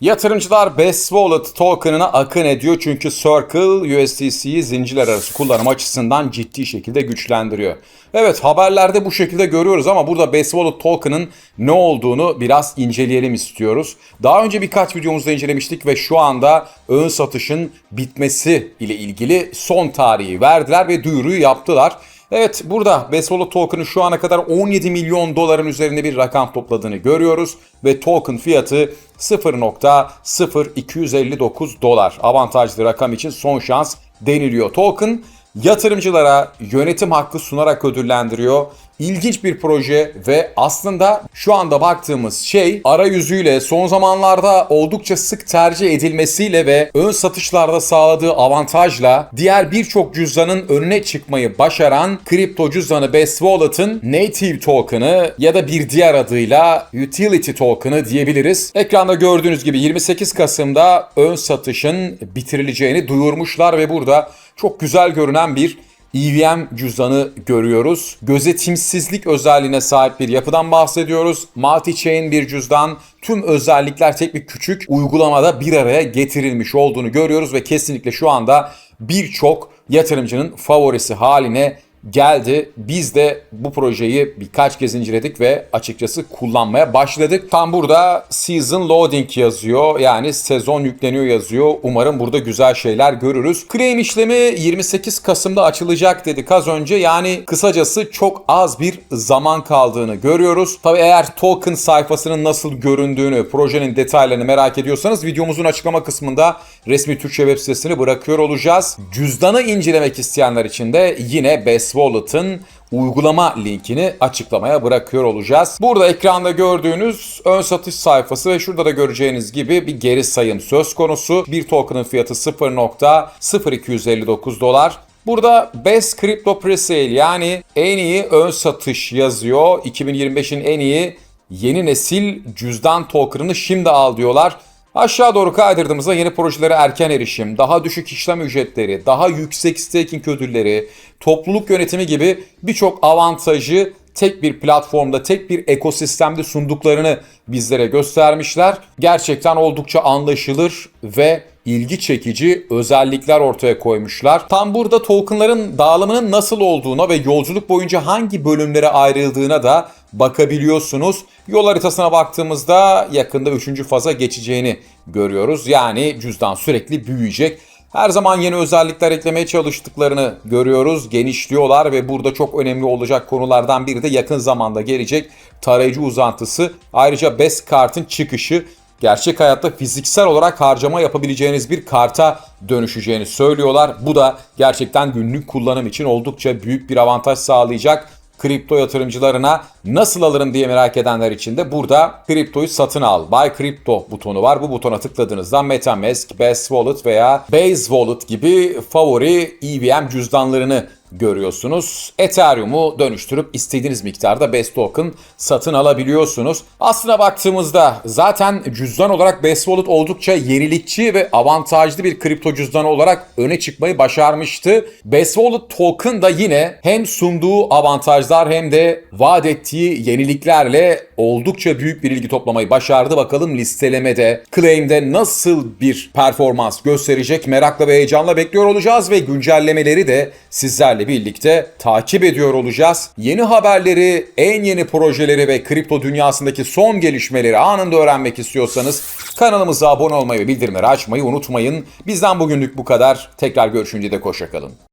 Yatırımcılar Best Wallet token'ına akın ediyor çünkü Circle USDC'yi zincirler arası kullanım açısından ciddi şekilde güçlendiriyor. Evet haberlerde bu şekilde görüyoruz ama burada Best Wallet token'ın ne olduğunu biraz inceleyelim istiyoruz. Daha önce birkaç videomuzda incelemiştik ve şu anda ön satışın bitmesi ile ilgili son tarihi verdiler ve duyuruyu yaptılar. Evet burada Best Wallet Token'ın şu ana kadar 17 milyon doların üzerinde bir rakam topladığını görüyoruz ve token fiyatı 0.0259 dolar. Avantajlı rakam için son şans deniliyor. Token yatırımcılara yönetim hakkı sunarak ödüllendiriyor. İlginç bir proje ve aslında şu anda baktığımız şey arayüzüyle son zamanlarda oldukça sık tercih edilmesiyle ve ön satışlarda sağladığı avantajla diğer birçok cüzdanın önüne çıkmayı başaran kripto cüzdanı Best Wallet'ın native token'ı ya da bir diğer adıyla utility token'ı diyebiliriz. Ekranda gördüğünüz gibi 28 Kasım'da ön satışın bitirileceğini duyurmuşlar ve burada çok güzel görünen bir EVM cüzdanı görüyoruz. Gözetimsizlik özelliğine sahip bir yapıdan bahsediyoruz. Multi-chain bir cüzdan. Tüm özellikler tek bir küçük uygulamada bir araya getirilmiş olduğunu görüyoruz ve kesinlikle şu anda birçok yatırımcının favorisi haline geldi. Biz de bu projeyi birkaç kez inceledik ve açıkçası kullanmaya başladık. Tam burada season loading yazıyor. Yani sezon yükleniyor yazıyor. Umarım burada güzel şeyler görürüz. Claim işlemi 28 Kasım'da açılacak dedik az önce. Yani kısacası çok az bir zaman kaldığını görüyoruz. Tabi eğer token sayfasının nasıl göründüğünü, projenin detaylarını merak ediyorsanız videomuzun açıklama kısmında resmi Türkçe web sitesini bırakıyor olacağız. Cüzdanı incelemek isteyenler için de yine Best Wallet'ın uygulama linkini açıklamaya bırakıyor olacağız. Burada ekranda gördüğünüz ön satış sayfası ve şurada da göreceğiniz gibi bir geri sayım söz konusu. Bir token'ın fiyatı 0.0259 dolar. Burada Best Crypto Presale yani en iyi ön satış yazıyor. 2025'in en iyi yeni nesil cüzdan token'ını şimdi al diyorlar. Aşağı doğru kaydırdığımızda yeni projelere erken erişim, daha düşük işlem ücretleri, daha yüksek staking ödülleri, topluluk yönetimi gibi birçok avantajı tek bir platformda, tek bir ekosistemde sunduklarını bizlere göstermişler. Gerçekten oldukça anlaşılır ve ilgi çekici özellikler ortaya koymuşlar. Tam burada tokenların dağılımının nasıl olduğuna ve yolculuk boyunca hangi bölümlere ayrıldığına da bakabiliyorsunuz. Yol haritasına baktığımızda yakında 3. faza geçeceğini görüyoruz. Yani cüzdan sürekli büyüyecek. Her zaman yeni özellikler eklemeye çalıştıklarını görüyoruz. Genişliyorlar ve burada çok önemli olacak konulardan biri de yakın zamanda gelecek tarayıcı uzantısı. Ayrıca Best Kart'ın çıkışı gerçek hayatta fiziksel olarak harcama yapabileceğiniz bir karta dönüşeceğini söylüyorlar. Bu da gerçekten günlük kullanım için oldukça büyük bir avantaj sağlayacak kripto yatırımcılarına nasıl alırım diye merak edenler için de burada kriptoyu satın al. Buy Crypto butonu var. Bu butona tıkladığınızda MetaMask, Best Wallet veya Base Wallet gibi favori EVM cüzdanlarını görüyorsunuz. Ethereum'u dönüştürüp istediğiniz miktarda Best Token satın alabiliyorsunuz. Aslına baktığımızda zaten cüzdan olarak Best Wallet oldukça yenilikçi ve avantajlı bir kripto cüzdanı olarak öne çıkmayı başarmıştı. Best Wallet Token da yine hem sunduğu avantajlar hem de vaat ettiği yeniliklerle oldukça büyük bir ilgi toplamayı başardı. Bakalım listelemede, claim'de nasıl bir performans gösterecek merakla ve heyecanla bekliyor olacağız ve güncellemeleri de sizlerle birlikte takip ediyor olacağız. Yeni haberleri, en yeni projeleri ve kripto dünyasındaki son gelişmeleri anında öğrenmek istiyorsanız kanalımıza abone olmayı ve bildirimleri açmayı unutmayın. Bizden bugünlük bu kadar. Tekrar görüşünceye de hoşçakalın.